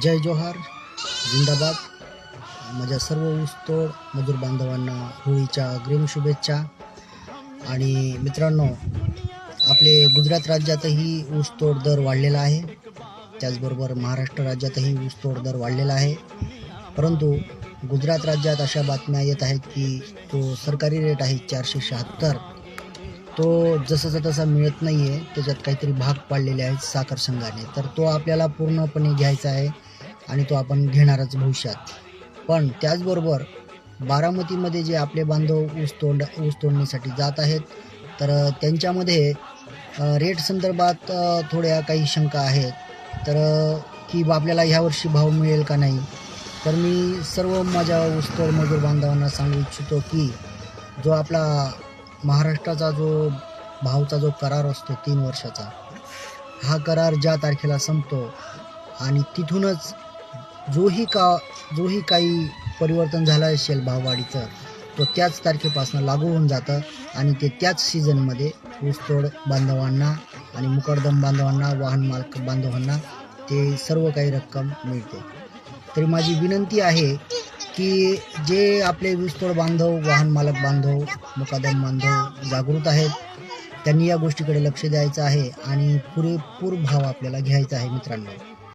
जय जोहार जिंदाबाद. माझ्या सर्व ऊसतोड मजूर बांधवांना होळीच्या अग्रिम शुभेच्छा. आणि मित्रांनो आपले गुजरात राज्यातही ऊसतोड दर वाढलेला आहे. त्याचबरोबर महाराष्ट्र राज्यातही ऊसतोड दर वाढलेला आहे. परंतु गुजरात राज्यात अशा बातम्या येत आहेत की तो सरकारी रेट आहे चारशे शहात्तर. तो जसाचा तसा मिळत नाही आहे त्याच्यात काहीतरी भाग पाडलेले आहेत साखर संघाने. तर तो आपल्याला पूर्णपणे घ्यायचा आहे आणि तो आपण घेणारच भविष्यात. पण त्याचबरोबर बारामतीमध्ये जे आपले बांधव ऊस तोड ऊस तोडणीसाठी जात आहेत तर त्यांच्यामध्ये रेट संदर्भात थोड्या काही शंका आहेत. तर की बा आपल्याला ह्यावर्षी भाव मिळेल का नाही? तर मी सर्व माझ्या ऊसतोड मजूर बांधवांना सांगू इच्छितो की जो आपला महाराष्ट्राचा जो भावचा जो करार असतो तीन वर्षाचा हा करार ज्या तारखेला संपतो आणि तिथूनच जोही का जोही काही परिवर्तन झालं असेल भाववाढीचं तो त्याच तारखेपासून लागू होऊन जातं आणि ते त्याच सीझनमध्ये ऊसतोड बांधवांना आणि मुकडदम बांधवांना वाहन मालक बांधवांना ते सर्व काही रक्कम मिळते. तरी माझी विनंती आहे की जे आपले वीजतोड बांधव वाहन मालक बांधव मुकादम बांधव जागृत आहेत त्यांनी या गोष्टीकडे लक्ष द्यायचं आहे आणि पुरेपूर भाव आपल्याला घ्यायचा आहे मित्रांनो.